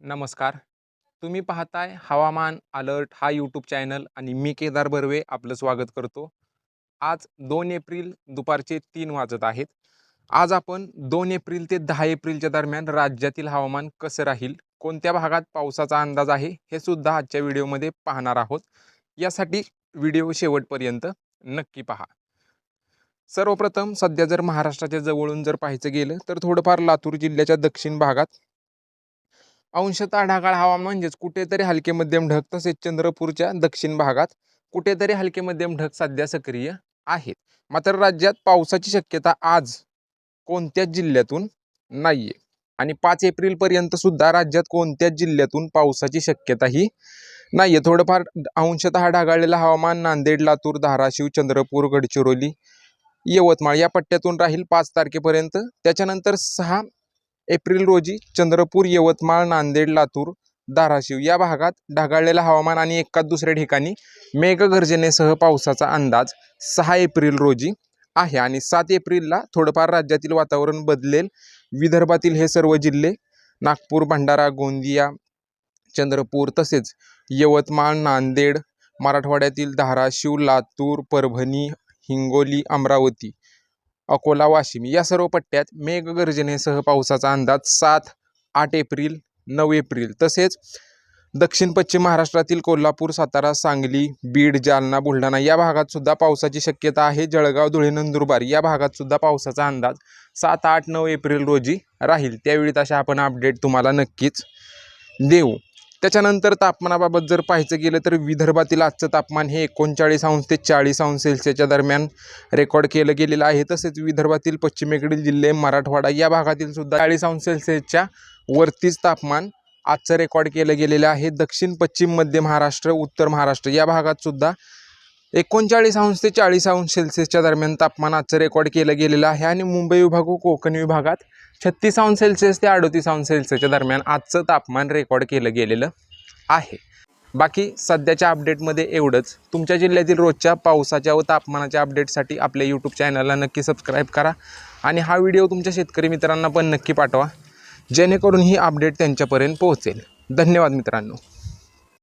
नमस्कार. तुम्ही पाहताय हवामान अलर्ट हा यूट्यूब चॅनल आणि मी केदार बर्वे आपलं स्वागत करतो. आज दोन एप्रिल दुपारचे तीन वाजत आहेत. आज आपण दोन एप्रिल ते दहा एप्रिलच्या दरम्यान राज्यातील हवामान कसं राहील कोणत्या भागात पावसाचा अंदाज आहे हे सुद्धा आजच्या व्हिडिओमध्ये पाहणार आहोत. यासाठी व्हिडिओ शेवटपर्यंत नक्की पहा. सर्वप्रथम सध्या जर महाराष्ट्राच्या जवळून जर पाहायचं गेलं तर थोडंफार लातूर जिल्ह्याच्या दक्षिण भागात अंशतः ढगाळ हवामान म्हणजेच कुठेतरी हलके मध्यम ढग तसेच चंद्रपूरच्या दक्षिण भागात कुठेतरी हलके मध्यम ढग सध्या सक्रिय आहेत. मात्र राज्यात पावसाची शक्यता आज कोणत्याच जिल्ह्यातून नाहीये आणि पाच एप्रिल पर्यंत सुद्धा राज्यात कोणत्याच जिल्ह्यातून पावसाची शक्यताही नाहीये. थोडंफार अंशतः ढगाळलेलं हवामान नांदेड लातूर धाराशिव चंद्रपूर गडचिरोली यवतमाळ या पट्ट्यातून राहील पाच तारखेपर्यंत. त्याच्यानंतर सहा एप्रिल रोजी चंद्रपूर यवतमाळ नांदेड लातूर धाराशिव या भागात ढगाळलेलं हवामान आणि एकाच दुसऱ्या ठिकाणी मेघगर्जनेसह पावसाचा अंदाज सहा एप्रिल रोजी आहे. आणि सात एप्रिलला थोडंफार राज्यातील वातावरण बदलेल. विदर्भातील हे सर्व जिल्हे नागपूर भंडारा गोंदिया चंद्रपूर तसेच यवतमाळ नांदेड मराठवाड्यातील धाराशिव लातूर परभणी हिंगोली अमरावती अकोला वाशिम या सर्व पट्ट्यात मेघगर्जनेसह पावसाचा अंदाज सात आठ एप्रिल नऊ एप्रिल. तसेच दक्षिण पश्चिम महाराष्ट्रातील कोल्हापूर सातारा सांगली बीड जालना बुलढाणा या भागात सुद्धा पावसाची शक्यता आहे. जळगाव धुळे नंदुरबार या भागात सुद्धा पावसाचा अंदाज सात आठ नऊ एप्रिल रोजी राहील. त्यावेळी तशा आपण अपडेट तुम्हाला नक्कीच देऊ. त्याच्यानंतर तापमानाबाबत जर पाहायचं गेलं तर विदर्भातील आजचं तापमान हे एकोणचाळीस अंश ते चाळीस अंश सेल्सिअसच्या दरम्यान रेकॉर्ड केलं गेलेलं आहे. तसेच विदर्भातील पश्चिमेकडील जिल्हे मराठवाडा या भागातील सुद्धा चाळीस अंश सेल्सिअसच्या वरतीच तापमान आजचं रेकॉर्ड केलं गेलेलं आहे. दक्षिण पश्चिम मध्य महाराष्ट्र उत्तर महाराष्ट्र या भागात सुद्धा एकोणचाळीस अंश ते चाळीस अंश सेल्सिअसच्या दरम्यान तापमान आजचं रेकॉर्ड केलं गेलेलं आहे आणि मुंबई विभाग व कोकण विभागात छत्तीस अंश सेल्सिअस ते अडतीस अंश सेल्सिअसच्या दरम्यान आजचं तापमान रेकॉर्ड केलं गेलेलं आहे. बाकी सध्याच्या अपडेटमध्ये एवढंच. तुमच्या जिल्ह्यातील रोजच्या पावसाच्या व तापमानाच्या अपडेटसाठी आपल्या यूट्यूब चॅनलला नक्की सबस्क्राईब करा आणि हा व्हिडिओ तुमच्या शेतकरी मित्रांना पण नक्की पाठवा. जेणेकरून ही अपडेट त्यांच्यापर्यंत पोहोचेल. धन्यवाद मित्रांनो.